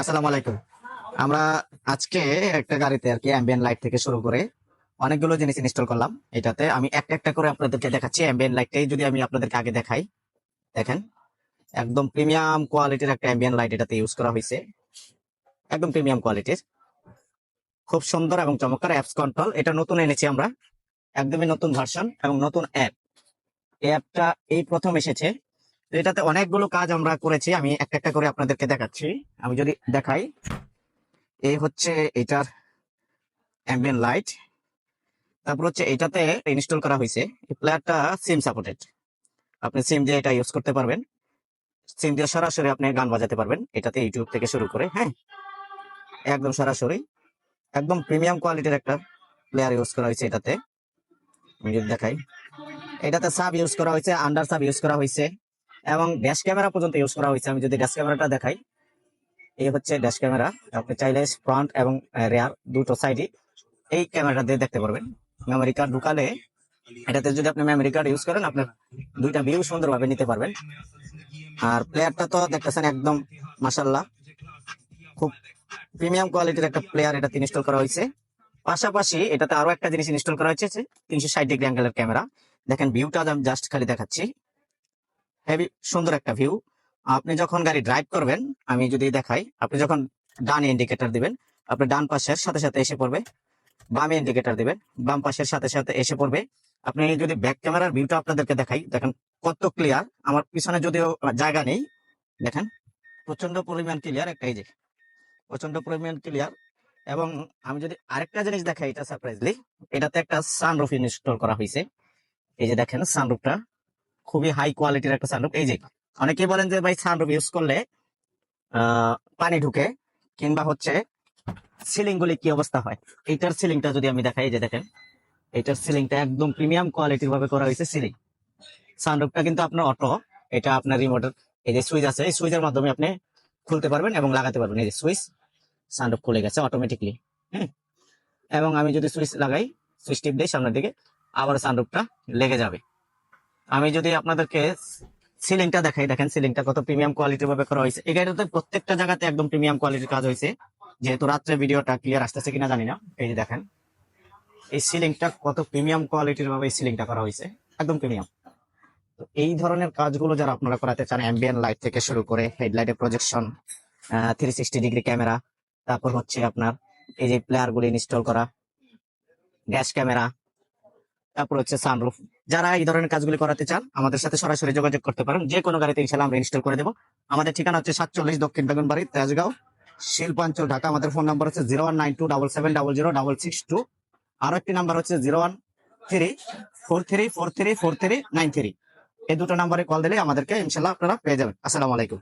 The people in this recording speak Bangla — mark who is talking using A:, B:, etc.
A: আসসালামু আলাইকুম। আমরা আজকে একটা গাড়িতে আর কি অ্যাম্বিয়েন্ট লাইট থেকে শুরু করে অনেকগুলো জিনিস ইনস্টল করলাম। এটাতে আমি একটা একটা করে আপনাদেরকে দেখাচ্ছি। অ্যাম্বিয়েন্ট লাইটটাই যদি আমি আপনাদেরকে আগে দেখাই, দেখেন, একদম প্রিমিয়াম কোয়ালিটির একটা অ্যাম্বিয়েন্ট লাইট এটাতে ইউজ করা হয়েছে। একদম প্রিমিয়াম কোয়ালিটির খুব সুন্দর এবং চমৎকার অ্যাপস কন্ট্রোল এটা নতুন এনেছি আমরা। একদমই নতুন ভার্সন এবং নতুন অ্যাপ এই অ্যাপটা এই প্রথম এসেছে। এটাতে অনেকগুলো কাজ আমরা করেছি, আমি একটা একটা করে আপনাদেরকে দেখাচ্ছি। আমি যদি দেখাই এই হচ্ছে এটার অ্যাম্বিয়েন্ট লাইট তারপর হচ্ছে এটাতে ইনস্টল করা হয়েছে, এই প্লেয়ারটা সিম সাপোর্টেড আপনি সিম দিয়ে এটা ইউজ করতে পারবেন। সিম দিয়ে সরাসরি আপনি গান বাজাতে পারবেন, এটাতে ইউটিউব থেকে শুরু করে হ্যাঁ? একদম সরাসরি, একদম প্রিমিয়াম কোয়ালিটির একটা প্লেয়ার ইউজ করা হয়েছে এটাতে। আমি যদি দেখাই, এটাতে সাব ইউজ করা হয়েছে আন্ডার সাব ইউজ করা হয়েছে। এবং ড্যাশ ক্যামেরা পর্যন্ত ইউজ করা হয়েছে। আমি যদি ড্যাশ ক্যামেরাটা দেখাই, এই হচ্ছে ড্যাশ ক্যামেরা আপনি চাইলে ফ্রন্ট এবং রেয়ার দুটো সাইডই এই ক্যামেরাটা দিয়ে দেখতে পারবেন। মেমোরি কার্ড ঢুকালে এটাতে যদি আপনি মেমোরি কার্ড ইউজ করেন, আপনার দুইটা ভিউ সুন্দরভাবে নিতে পারবেন। আর প্লেয়ারটা তো দেখতেছেন একদম মাসাল্লাহ খুব প্রিমিয়াম কোয়ালিটির একটা প্লেয়ার এটাতে ইনস্টল করা হয়েছে। পাশাপাশি এটাতে আরও একটা জিনিস ইনস্টল করা হয়েছে তিনশো ষাট ডিগ্রি অ্যাঙ্গেলের ক্যামেরা দেখেন ভিউটা জাস্ট খালি দেখাচ্ছি। হেভি সুন্দর একটা ভিউ আপনি যখন গাড়ি ড্রাইভ করবেন, আমি যদি দেখাই, আপনি যখন ডান ইন্ডিকেটর দিবেন, আপনি ডান পাশের সাথে সাথে এসে পড়বে, বামে ইন্ডিকেটর দিবেন, বাম পাশের সাথে সাথে এসে পড়বে। আপনি যদি ব্যাক ক্যামেরার ভিউটা আপনাদেরকে দেখাই, দেখেন কত ক্লিয়ার আমার পিছনে যদিও জায়গা নেই, দেখেন প্রচণ্ড পরিমাণ ক্লিয়ার একটা এই যে প্রচণ্ড পরিমাণ ক্লিয়ার এবং আমি যদি আরেকটা জিনিস দেখাই এটা সারপ্রাইজলি এটাতে একটা সানরুফ ইনস্টল করা হয়েছে। এই যে দেখেন সানরুফটা খুবই হাই কোয়ালিটির একটা সানরুফ এই যে, অনেকেই বলেন যে ভাই সানরুফ ইউজ করলে পানি ঢুকে, কিংবা হচ্ছে সিলিং গুলি কি অবস্থা হয়? এইটার সিলিংটা যদি আমি দেখাই যে দেখেন এইটার সিলিংটা একদম প্রিমিয়াম কোয়ালিটির ভাবে করা হয়েছে সিলিং সানরুফটা কিন্তু আপনার অটো এটা আপনার রিমোটের এই যে সুইচ আছে, এই সুইচের মাধ্যমে আপনি খুলতে পারবেন এবং লাগাতে পারবেন। এই যে সুইচ সানরুফ খুলে গেছে অটোমেটিকলি হ্যাঁ এবং আমি যদি সুইচ লাগাই সুইচ টিপ দিই সামনের দিকে, আবার সানরুফটা লেগে যাবে। আমি যদি আপনাদেরকে সিলিংটা দেখাই, দেখেন সিলিংটা কত প্রিমিয়াম কোয়ালিটির ভাবে করা হয়েছে। এই প্রত্যেকটা জায়গাতে একদম প্রিমিয়াম কোয়ালিটির কাজ হয়েছে। যেহেতু রাত্রে ভিডিওটা ক্লিয়ার আসতেছে কিনা জানি না। এই যে দেখেন, এই সিলিংটা কত প্রিমিয়াম কোয়ালিটির ভাবে এই সিলিংটা করা হয়েছে। একদম প্রিমিয়াম তো এই ধরনের কাজগুলো যারা আপনারা করাতে চান অ্যাম্বিয়েন্ট লাইট থেকে শুরু করে হেডলাইটের projection three sixty degree camera তারপর হচ্ছে আপনার এই যে প্লেয়ার গুলি ইনস্টল করা গ্যাস ক্যামেরা তারপর হচ্ছে সানরুফ যারা এই ধরনের কাজগুলি করাতে চান, আমাদের সাথে সরাসরি যোগাযোগ করতে পারেন। যে কোনো গাড়িতে ইনশাল্লাহ আমরা ইনস্টল করে দেবো। আমাদের ঠিকানা হচ্ছে সাতচল্লিশ দক্ষিণ বেগুনবাড়ি তেজগাঁও, শিল্পাঞ্চল, ঢাকা। আমাদের ফোন নাম্বার হচ্ছে zero one nine two double seven zero double six two আরও একটি নাম্বার হচ্ছে zero one three four three four three four three nine three এই দুটো নাম্বারে কল দিলে আমাদেরকে ইনশাল্লাহ আপনারা পেয়ে যাবেন। আসসালামু আলাইকুম।